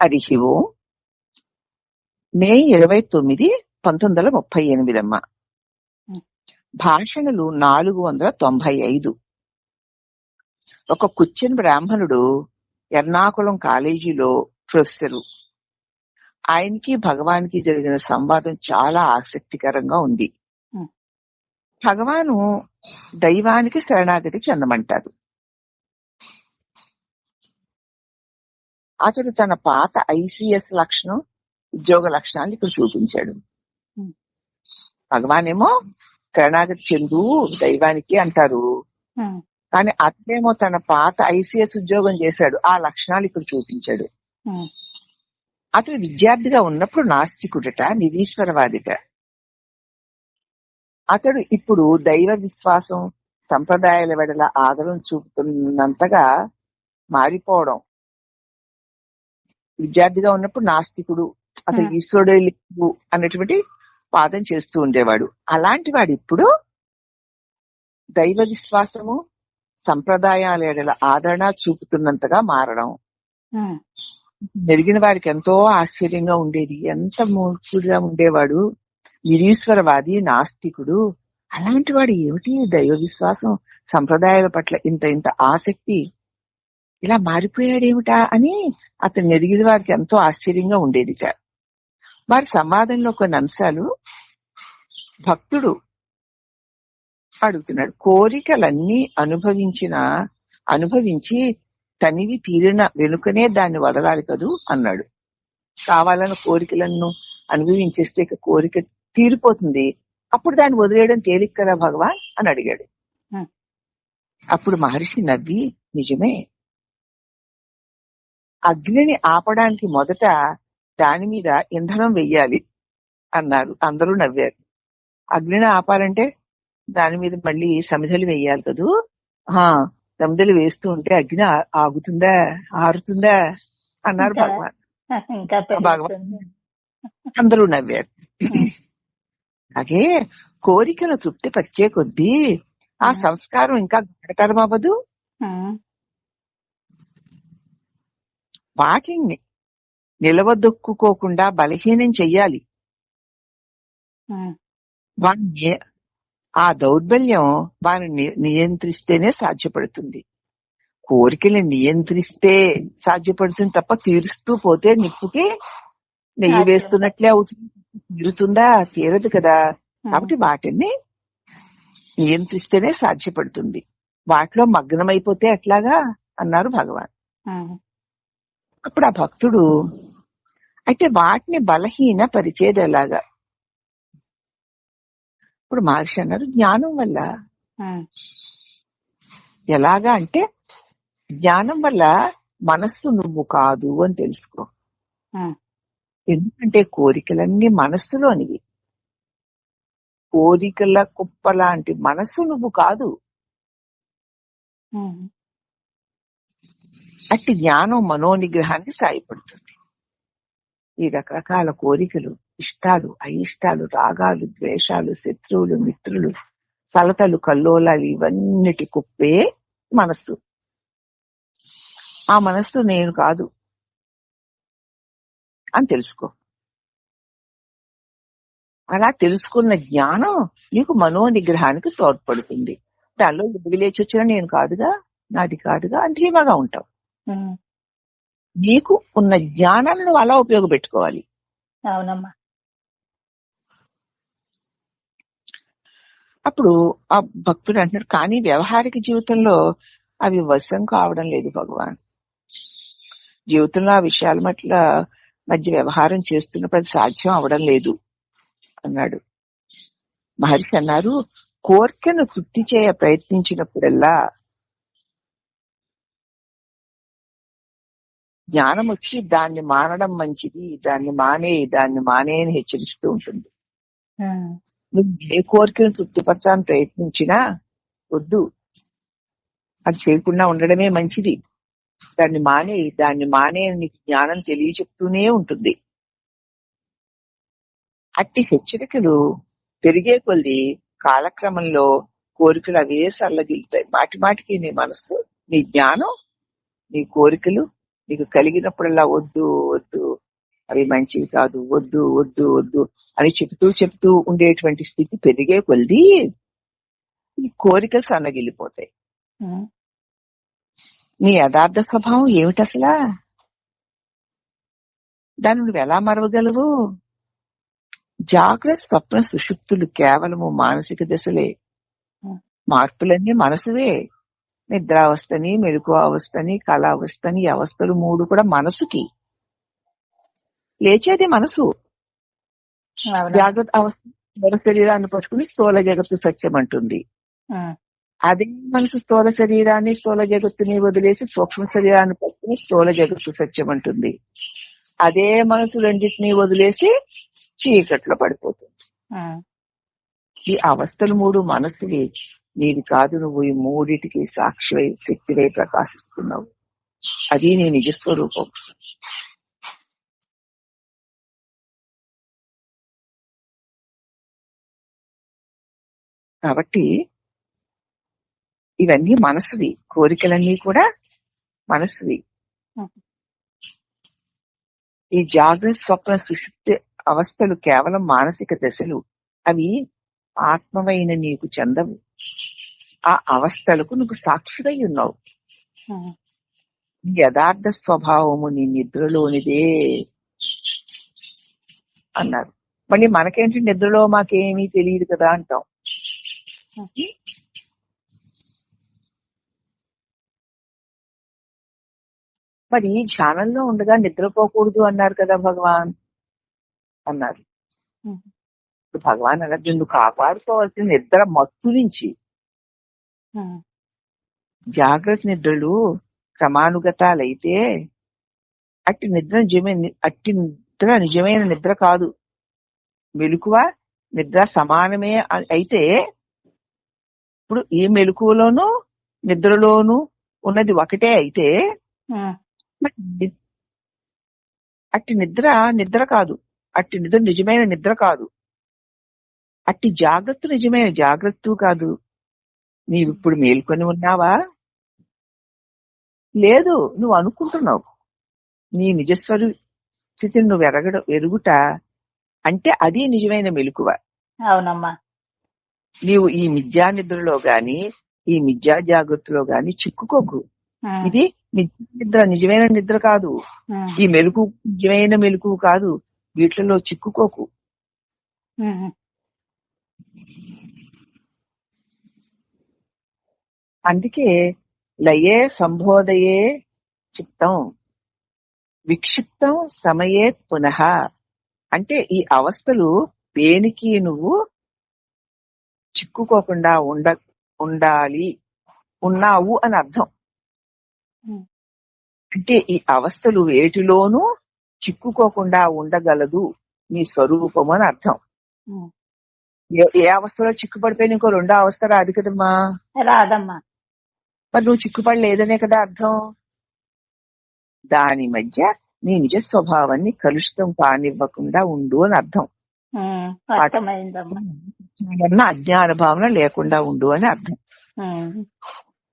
హరి ఓం మే ఇరవై తొమ్మిది పంతొమ్మిది వందల ముప్పై ఎనిమిది అమ్మ భాషణలు నాలుగు వందల తొంభై ఐదు ఒక కుచ్చెన్ బ్రాహ్మణుడు ఎర్నాకుళం కాలేజీలో ప్రొఫెసరు. ఆయనకి భగవాన్కి జరిగిన సంవాదం చాలా ఆసక్తికరంగా ఉంది. భగవాను దైవానికి శరణాగతి చెందమంటారు అతడు తన పాత ఐసిఎస్ లక్షణం ఉద్యోగ లక్షణాలు ఇక్కడ చూపించాడు. భగవాన్ ఏమో శరణాగతి చెందు దైవానికి అంటారు. కానీ అతనేమో తన పాత ఐసిఎస్ ఉద్యోగం చేశాడు. ఆ లక్షణాలు ఇక్కడ చూపించాడు. అతడు విద్యార్థిగా ఉన్నప్పుడు నాస్తికుడట నిరీశ్వరవాదిట. అతడు ఇప్పుడు దైవ విశ్వాసం సంప్రదాయాల వెడల ఆదరణ చూపుతున్నంతగా మారిపోవడం. విద్యార్థిగా ఉన్నప్పుడు నాస్తికుడు అసలు. ఈశ్వరుడే లేవు అన్నటువంటి వాదం చేస్తూ ఉండేవాడు. అలాంటి వాడు ఇప్పుడు దైవ విశ్వాసము సంప్రదాయాల ఎడల ఆదరణ చూపుతున్నంతగా మారడం. ఉమ్, నెరిగిన వారికి ఎంతో ఆశ్చర్యంగా ఉండేది. ఎంత మూర్ఖుడిగా ఉండేవాడు. నిరీశ్వరవాది నాస్తికుడు. అలాంటి వాడు ఏమిటి? దైవ విశ్వాసం సంప్రదాయాల పట్ల ఇంత ఇంత ఆసక్తి. ఇలా మారిపోయాడేమిటా అని అతను నెరిగిన వారికి ఎంతో ఆశ్చర్యంగా ఉండేది వారి సంవాదంలో కొన్ని అంశాలు భక్తుడు అడుగుతున్నాడు. కోరికలన్నీ అనుభవించిన అనుభవించి తనివి తీరిన వెనుకనే దాన్ని వదలాలి కదూ అన్నాడు. కావాలన్న కోరికలను అనుభవించేస్తే ఇక కోరిక తీరిపోతుంది. అప్పుడు దాన్ని వదిలేయడం తేలిక కదా భగవాన్? అని అడిగాడు. అప్పుడు మహర్షి నవ్వి నిజమే అగ్నిని ఆపడానికి మొదట దాని మీద ఇంధనం వెయ్యాలి అన్నారు. అందరూ నవ్వారు. అగ్నిని ఆపాలంటే దాని మీద మళ్ళీ సమిధలు వేయాలి కదూ? ఆ సమిధలు వేస్తూ ఉంటే అగ్ని ఆగుతుందా? ఆరుతుందా? అన్నారు భగవాన్. భగవాన్. అందరూ నవ్వారు. అలాగే కోరికను తృప్తి పరిచే కొద్దీ ఆ. సంస్కారం ఇంకా గాఢతరం అవ్వదు ఉమ్, వాటిని నిలవదొక్కుకోకుండా బలహీనం చెయ్యాలి. వాడిని ఆ దౌర్బల్యం వారిని ని- నియంత్రిస్తేనే సాధ్యపడుతుంది. కోరికల్ని నియంత్రిస్తే సాధ్యపడుతుంది తప్ప తీరుస్తూ పోతే నిప్పుకి నెయ్యి వేస్తున్నట్లే అవుతుంది. తీరుతుందా? తీరదు కదా. కాబట్టి వాటిని నియంత్రిస్తేనే సాధ్యపడుతుంది. వాటిలో మగ్నమైపోతే ఎట్లాగా? అన్నారు భగవాన్. అప్పుడు ఆ భక్తుడు అయితే వాటిని బలహీన పరిచేది ఎలాగా ఇప్పుడు మహర్షి అన్నారు జ్ఞానం వల్ల ఎలాగా అంటే జ్ఞానం వల్ల మనస్సు నువ్వు కాదు అని తెలుసుకో. ఎందుకంటే కోరికలన్నీ మనస్సులోనివి. కోరికల కుప్ప లాంటి మనస్సు నువ్వు కాదు. అట్టి జ్ఞానం మనోనిగ్రహానికి సాయపడుతుంది. ఈ రకరకాల కోరికలు ఇష్టాలు అయిష్టాలు రాగాలు ద్వేషాలు శత్రువులు మిత్రులు కలతలు కల్లోలాలు ఇవన్నిటి కుప్పే మనస్సు. ఆ మనస్సు నేను కాదు అని తెలుసుకో. అలా తెలుసుకున్న జ్ఞానం నీకు మనోనిగ్రహానికి తోడ్పడుతుంది. దానిలో లేచి వచ్చిన నేను కాదుగా నాది కాదుగా అని ధీమాగా ఉంటావు. నీకు ఉన్న జ్ఞానాన్ని నువ్వు అలా ఉపయోగపెట్టుకోవాలి. అవునమ్మా. అప్పుడు ఆ భక్తుడు అంటున్నాడు కానీ వ్యవహారిక జీవితంలో అవి వశం కావడం లేదు భగవాన్. జీవితంలో ఆ విషయాల మట్ల మధ్య వ్యవహారం చేస్తున్నప్పుడు అది సాధ్యం అవడం లేదు. అన్నాడు. మహర్షి అన్నారు కోరికను తృప్తి చేయ ప్రయత్నించినప్పుడల్లా జ్ఞానం వచ్చి దాన్ని మానడం మంచిది దాన్ని మానే దాన్ని మానే అని హెచ్చరిస్తూ ఉంటుంది. నువ్వు ఏ కోరికను తృప్తిపరచాలని ప్రయత్నించినా వద్దు. అది చేయకుండా ఉండడమే మంచిది. దాన్ని మానే దాన్ని మానే అని నీకు జ్ఞానం తెలియచెప్తూనే ఉంటుంది. అట్టి హెచ్చరికలు పెరిగే కొద్ది కాలక్రమంలో కోరికలు అవే సల్లగిలుతాయి. మాటి మాటికి నీ మనస్సు నీ జ్ఞానం నీ కోరికలు నీకు కలిగినప్పుడల్లా వద్దు వద్దు. అవి మంచివి కాదు వద్దు వద్దు వద్దు అని చెబుతూ చెబుతూ ఉండేటువంటి స్థితి పెరిగే కొలిది ఈ కోరికలు సన్నగిల్లిపోతాయి. నీ యథార్థ స్వభావం ఏమిటి అసలా దాన్ని నువ్వు ఎలా మరవగలవు? జాగ్రత్త స్వప్న సుషుప్తులు కేవలము మానసిక దశలే. మార్పులన్నీ మనసువే. నిద్రావస్థని అవస్థని కళావస్థని అవస్థలు మూడు కూడా మనసుకి. లేచేది మనసు. జాగ్రత్త అవస్థ స్థూల శరీరాన్ని పట్టుకుని స్థూల జగత్తు సత్యం అంటుంది అదే మనసు స్థూల శరీరాన్ని స్థూల జగత్తుని వదిలేసి సూక్ష్మ శరీరాన్ని పట్టుకుని స్థూల జగత్తు సత్యం అంటుంది అదే మనసు రెండింటినీ వదిలేసి చీకట్లో పడిపోతుంది. ఈ అవస్థలు మూడు మనసువి నీది కాదు నువ్వు ఈ మూడిటికి సాక్షివై శక్తివై ప్రకాశిస్తున్నావు. అది నీ నిజస్వరూపం. కాబట్టి ఇవన్నీ మనసువి కోరికలన్నీ కూడా మనసువి. ఈ జాగ్రత్త స్వప్న సుషుప్తి అవస్థలు కేవలం మానసిక దశలు. అవి ఆత్మమైన నీకు చెందవు. ఆ అవస్థలకు నువ్వు సాక్షివై ఉన్నావు. యథార్థ స్వభావము నీ నిద్రలోనిదే అన్నారు. మళ్ళీ మనకేంటి నిద్రలో మాకేమీ తెలియదు కదా అంటాం. మరి ధ్యానంలో ఉండగా నిద్రపోకూడదు అన్నారు కదా భగవాన్. అన్నారు. భగవాన్ అన్నారు నిన్ను కాపాడుకోవాల్సిన నిద్ర మత్తు నుంచి. జాగ్రత్త నిద్రలు క్రమానుగతాలైతే అట్టి నిద్ర నిజమైన అట్టి నిద్ర నిజమైన నిద్ర కాదు. మెలకువ నిద్ర సమానమే అయితే ఇప్పుడు ఈ మెలకువలోను నిద్రలోను ఉన్నది ఒకటే అయితే అట్టి నిద్ర నిద్ర కాదు. అట్టి నిద్ర నిజమైన నిద్ర కాదు. అట్టి జాగ్రత్త నిజమైన జాగ్రత్త కాదు. నీవు ఇప్పుడు మేల్కొని ఉన్నావా? లేదు నువ్వు అనుకుంటున్నావు. నీ నిజస్వరు స్థితిని నువ్వు ఎరగడ ఎరుగుట అంటే అది నిజమైన మెలకువ. అవునమ్మా. నీవు ఈ మిథ్యా నిద్రలో గాని ఈ మిథ్యా జాగ్రత్తలో గాని చిక్కుకోకు. ఇది నిద్ర నిజమైన నిద్ర కాదు. ఈ మెలకు నిజమైన మెలకు కాదు. వీటిలో చిక్కుకోకు. అందుకే లయే సంబోధయే చిత్తం. విక్షిప్తం సమయే పునః. అంటే ఈ అవస్థలు దేనికి నువ్వు చిక్కుకోకుండా ఉండ ఉండాలి ఉన్నావు అని అర్థం. అంటే ఈ అవస్థలు వేటిలోనూ చిక్కుకోకుండా ఉండగలదు నీ స్వరూపము అని అర్థం. ఏ- అవస్థలో చిక్కుపడిపోయిన ఇంకో రెండో అవస్థ రాదు కదమ్మా. రాదమ్మా. మరి నువ్వు చిక్కుపడలేదనే కదా అర్థం? దాని మధ్య నీ నిజ స్వభావాన్ని కలుషితం కానివ్వకుండా ఉండు అని అర్థం. అన్న అజ్ఞాన భావన లేకుండా ఉండు అని అర్థం.